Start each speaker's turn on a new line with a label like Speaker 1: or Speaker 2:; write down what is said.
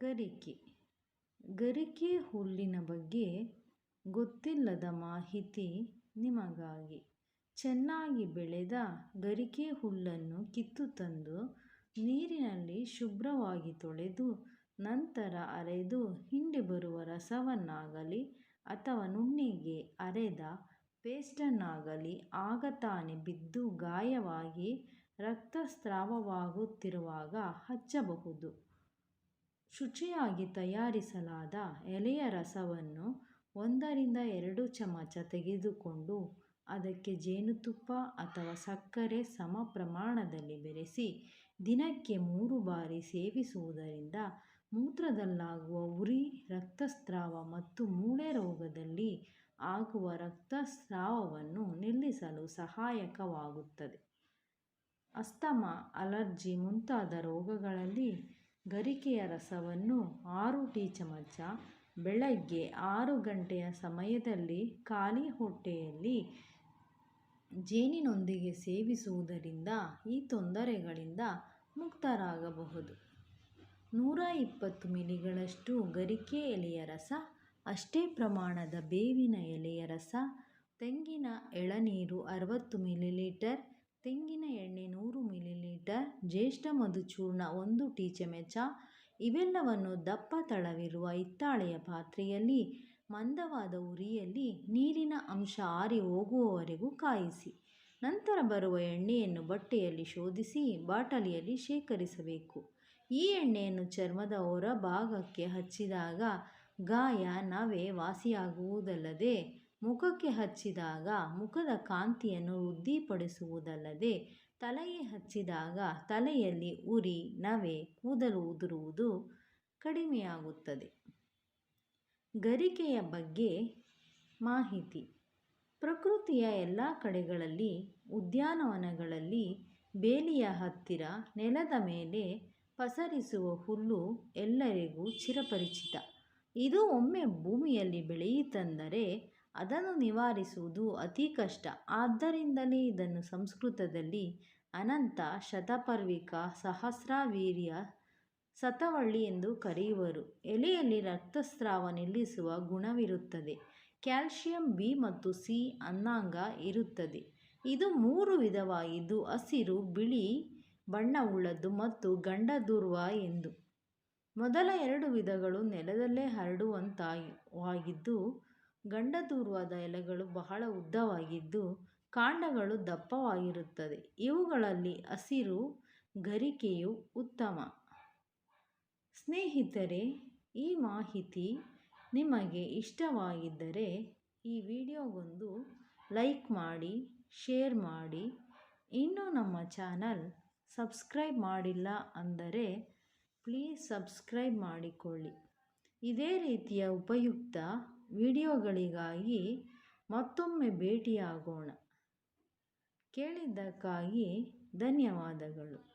Speaker 1: ಗರಿಕೆ. ಗರಿಕೆ ಹುಲ್ಲಿನ ಬಗ್ಗೆ ಗೊತ್ತಿಲ್ಲದ ಮಾಹಿತಿ ನಿಮಗಾಗಿ. ಚೆನ್ನಾಗಿ ಬೆಳೆದ ಗರಿಕೆ ಹುಲ್ಲನ್ನು ಕಿತ್ತು ತಂದು ನೀರಿನಲ್ಲಿ ಶುಭ್ರವಾಗಿ ತೊಳೆದು ನಂತರ ಅರೆದು ಹಿಂಡಿ ಬರುವ ರಸವನ್ನಾಗಲಿ ಅಥವಾ ನುಣ್ಣಿಗೆ ಅರೆದ ಪೇಸ್ಟನ್ನಾಗಲಿ ಆಗ ತಾನೇ ಬಿದ್ದು ಗಾಯವಾಗಿ ರಕ್ತಸ್ರಾವವಾಗುತ್ತಿರುವಾಗ ಹಚ್ಚಬಹುದು. ಶುಚಿಯಾಗಿ ತಯಾರಿಸಲಾದ ಎಲೆಯ ರಸವನ್ನು ಒಂದರಿಂದ ಎರಡು ಚಮಚ ತೆಗೆದುಕೊಂಡು ಅದಕ್ಕೆ ಜೇನುತುಪ್ಪ ಅಥವಾ ಸಕ್ಕರೆ ಸಮ ಪ್ರಮಾಣದಲ್ಲಿ ಬೆರೆಸಿ ದಿನಕ್ಕೆ ಮೂರು ಬಾರಿ ಸೇವಿಸುವುದರಿಂದ ಮೂತ್ರದಲ್ಲಾಗುವ ಉರಿ, ರಕ್ತಸ್ರಾವ ಮತ್ತು ಮೂಳೆ ರೋಗದಲ್ಲಿ ಆಗುವ ರಕ್ತಸ್ರಾವವನ್ನು ನಿಲ್ಲಿಸಲು ಸಹಾಯಕವಾಗುತ್ತದೆ. ಅಸ್ತಮ, ಅಲರ್ಜಿ ಮುಂತಾದ ರೋಗಗಳಲ್ಲಿ ಗರಿಕೆಯ ರಸವನ್ನು ಆರು ಟೀ ಚಮಚ, ಬೆಳಗ್ಗೆ ಆರು ಗಂಟೆಯ ಸಮಯದಲ್ಲಿ ಖಾಲಿ ಹೊಟ್ಟೆಯಲ್ಲಿ ಜೇನಿನೊಂದಿಗೆ ಸೇವಿಸುವುದರಿಂದ ಈ ತೊಂದರೆಗಳಿಂದ ಮುಕ್ತರಾಗಬಹುದು. ನೂರ ಇಪ್ಪತ್ತು ಮಿಲಿಗಳಷ್ಟು ಗರಿಕೆ ಎಲೆಯ ರಸ, ಅಷ್ಟೇ ಪ್ರಮಾಣದ ಬೇವಿನ ಎಲೆಯ ರಸ, ತೆಂಗಿನ ಎಳನೀರು ಅರವತ್ತು ಮಿಲಿಲೀಟರ್ ತೆಂಗಿನ ಎಣ್ಣೆ ನೂರು ಮಿಲಿಲೀಟರ್, ಜ್ಯೇಷ್ಠ ಮಧುಚೂರ್ಣ ಒಂದು ಟೀ ಚಮಚ ಇವೆಲ್ಲವನ್ನು ದಪ್ಪ ತಳವಿರುವ ಹಿತ್ತಾಳೆಯ ಪಾತ್ರೆಯಲ್ಲಿ, ಮಂದವಾದ ಉರಿಯಲ್ಲಿ ನೀರಿನ ಅಂಶ ಆರಿ ಹೋಗುವವರೆಗೂ ಕಾಯಿಸಿ. ನಂತರ ಬರುವ ಎಣ್ಣೆಯನ್ನು ಬಟ್ಟೆಯಲ್ಲಿ ಶೋಧಿಸಿ, ಬಾಟಲಿಯಲ್ಲಿ ಶೇಖರಿಸಬೇಕು. ಈ ಎಣ್ಣೆಯನ್ನು ಚರ್ಮದ ಹೊರಭಾಗಕ್ಕೆ ಹಚ್ಚಿದಾಗ ಗಾಯ, ನವೆ ವಾಸಿಯಾಗುವುದಲ್ಲದೆ ಮುಖಕ್ಕೆ ಹಚ್ಚಿದಾಗ ಮುಖದ ಕಾಂತಿಯನ್ನು ವೃದ್ಧಿಪಡಿಸುವುದಲ್ಲದೆ ತಲೆಗೆ ಹಚ್ಚಿದಾಗ ತಲೆಯಲ್ಲಿ ಉರಿ, ನವೆ, ಕೂದಲು ಉದುರುವುದು ಕಡಿಮೆಯಾಗುತ್ತದೆ. ಗರಿಕೆಯ ಬಗ್ಗೆ ಮಾಹಿತಿ. ಪ್ರಕೃತಿಯ ಎಲ್ಲ ಕಡೆಗಳಲ್ಲಿ, ಉದ್ಯಾನವನಗಳಲ್ಲಿ ಬೇಲಿಯ ಹತ್ತಿರ ನೆಲದ ಮೇಲೆ ಪಸರಿಸುವ ಹುಲ್ಲು ಎಲ್ಲರಿಗೂ ಚಿರಪರಿಚಿತ. ಇದು ಒಮ್ಮೆ ಭೂಮಿಯಲ್ಲಿ ಬೆಳೆಯಿತೆಂದರೆ ಅದನ್ನು ನಿವಾರಿಸುವುದು ಅತಿ ಕಷ್ಟ. ಆದ್ದರಿಂದಲೇ ಇದನ್ನು ಸಂಸ್ಕೃತದಲ್ಲಿ ಅನಂತ ಶತಪರ್ವಿಕ ಸಹಸ್ರಾವೀರ್ಯ ಸತವಳ್ಳಿ ಎಂದು ಕರೆಯುವರು. ಎಲೆಯಲ್ಲಿ ರಕ್ತಸ್ರಾವ ನಿಲ್ಲಿಸುವ ಗುಣವಿರುತ್ತದೆ. ಕ್ಯಾಲ್ಸಿಯಂ ಬಿ ಮತ್ತು ಸಿ ಅನ್ನಾಂಗ ಇರುತ್ತದೆ. ಇದು ಮೂರು ವಿಧವಾಗಿದ್ದು, ಹಸಿರು, ಬಿಳಿ, ಬಣ್ಣವುಳ್ಳದ್ದು ಮತ್ತು ಗಂಡದೂರ್ವ ಎಂದು. ಮೊದಲ ಎರಡು ವಿಧಗಳು ನೆಲದಲ್ಲೇ ಹರಡುವಂಥವಾಗಿದ್ದು ಗಂಡದೂರ್ವದ ಎಲೆಗಳು ಬಹಳ ಉದ್ದವಾಗಿದ್ದು ಕಾಂಡಗಳು ದಪ್ಪವಾಗಿರುತ್ತದೆ. ಇವುಗಳಲ್ಲಿ ಹಸಿರು ಗರಿಕೆಯು ಉತ್ತಮ. ಸ್ನೇಹಿತರೆ, ಈ ಮಾಹಿತಿ ನಿಮಗೆ ಇಷ್ಟವಾಗಿದ್ದರೆ ಈ ವಿಡಿಯೋಗೊಂದು ಲೈಕ್ ಮಾಡಿ, ಶೇರ್ ಮಾಡಿ. ಇನ್ನೂ ನಮ್ಮ ಚಾನಲ್ ಸಬ್ಸ್ಕ್ರೈಬ್ ಮಾಡಿಲ್ಲ ಅಂದರೆ ಪ್ಲೀಸ್ ಸಬ್ಸ್ಕ್ರೈಬ್ ಮಾಡಿಕೊಳ್ಳಿ. ಇದೇ ರೀತಿಯ ಉಪಯುಕ್ತ ವಿಡಿಯೋಗಳಿಗಾಗಿ ಮತ್ತೊಮ್ಮೆ ಭೇಟಿಯಾಗೋಣ. ಕೇಳಿದ್ದಕ್ಕಾಗಿ ಧನ್ಯವಾದಗಳು.